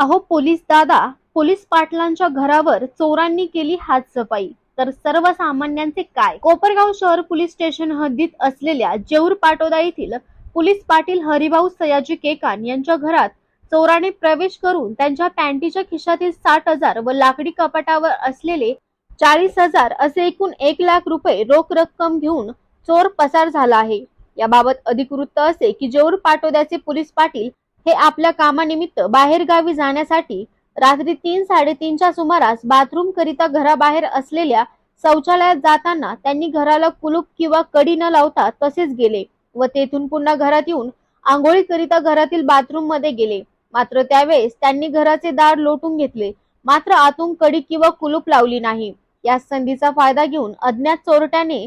अहो पोलीस दादा पोलीस पाटलांच्या घरावर चोरांनी केली हात सफाई तर सर्वसामान्यांचे काय? कोपरगाव शहर पोलीस स्टेशन हद्दीत असलेल्या जेऊर पाटोदा येथील पोलीस पाटील हरिभाऊ सयाजी केकान यांच्या घरात चोराने प्रवेश करून त्यांच्या पॅन्टीच्या खिशातील साठ हजार व लाकडी कपाटावर असलेले चाळीस हजार असे एकूण एक लाख रुपये रोख रक्कम घेऊन चोर पसार झाला आहे. याबाबत अधिक वृत्त असे की जेऊर पाटोद्याचे पोलीस पाटील हे आपल्या कामानिमित्त बाहेरगावी जाण्यासाठी रात्री तीन साडेतीनच्या सुमारास बाथरूम करिता घराबाहेर असलेल्या शौचालयात जाताना त्यांनी घराला कुलूप किंवा कडी न लावता तसेच गेले व तेथून पुन्हा घरात येऊन आंघोळी करिता घरातील बाथरूममध्ये गेले. मात्र त्यावेळेस त्यांनी घराचे दार लोटून घेतले. मात्र आतून कडी किंवा कुलूप लावली नाही. या संधीचा फायदा घेऊन अज्ञात चोरट्याने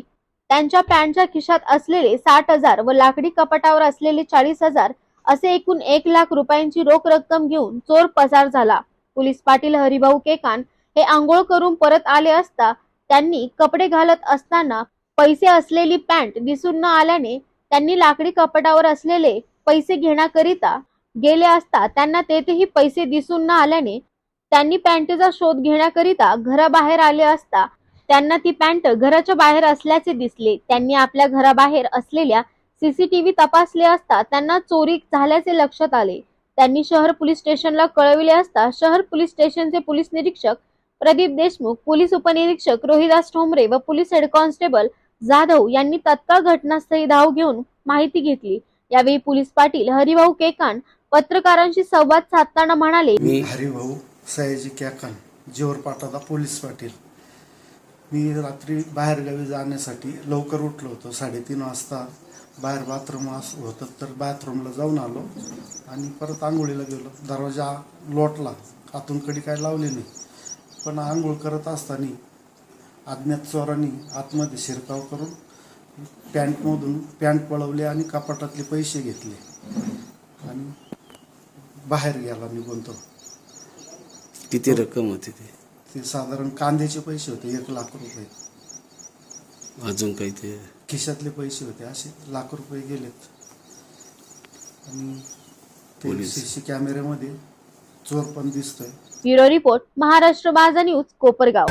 त्यांच्या पॅन्टच्या खिशात असलेले साठ हजार व लाकडी कपाटावर असलेले चाळीस हजार असे एकूण एक लाख रुपयांची रोख रक्कम घेऊन चोर पसार झाला. पोलीस पाटील हरिभाऊ केकान हे आंघोळ करून परत आले असता त्यांनी कपडे घालत असताना पैसे असलेली पॅन्ट दिसून न आल्याने त्यांनी लाकडी कपाटावर असलेले पैसे घेण्याकरिता गेले असता त्यांना तेथेही पैसे दिसून न आल्याने त्यांनी पॅन्टचा शोध घेण्याकरिता घराबाहेर आले असता त्यांना ती पॅन्ट घराच्या बाहेर असल्याचे दिसले. त्यांनी आपल्या घराबाहेर असलेल्या सीसीटीव्ही तपासले असता त्यांना चोरी झाल्याचे लक्षात आले. त्यांनी शहर पोलीस स्टेशनला कळविले असता शहर पोलीस स्टेशनचे पोलीस निरीक्षक प्रदीप देशमुख पोलीस उपनिरीक्षक रोहिदास ठोंबरे व पोलीस हेड कॉन्स्टेबल जाधव यांनी तत्काळ घटनास्थळी धाव घेऊन माहिती घेतली. यावेळी पोलीस पाटील हरिभाऊ केकान पत्रकारांशी संवाद साधताना म्हणाले मी हरिभाऊ सयाजी कॅकन पाटादा पोलीस पाटील. मी रात्री बाहेरगावी जाण्यासाठी लवकर उठलो होतो साडेतीन वाजता. बाहेर बाथरूम होतं तर बाथरूमला जाऊन आलो आणि परत आंघोळीला गेलो. दरवाजा लोटला आतून कडी काय लावली नाही. पण आंघोळ करत असताना अज्ञात चोरांनी आतमध्ये शिरकाव करून पॅन्टमधून पॅन्ट पळवले आणि कपाटातले पैसे घेतले. आणि बाहेर गेला निघून तो. किती रक्कम होती ती? ते साधारण कांद्याचे पैसे होते एक लाख रुपये. अजून काही ते? खिशातले पैसे होते असे लाख रुपये गेलेत. आणि ते पोलीस. सीसी कॅमेऱ्यामध्ये चोर पण दिसतोय. ब्युरो रिपोर्ट महाराष्ट्र माझा न्यूज कोपरगाव.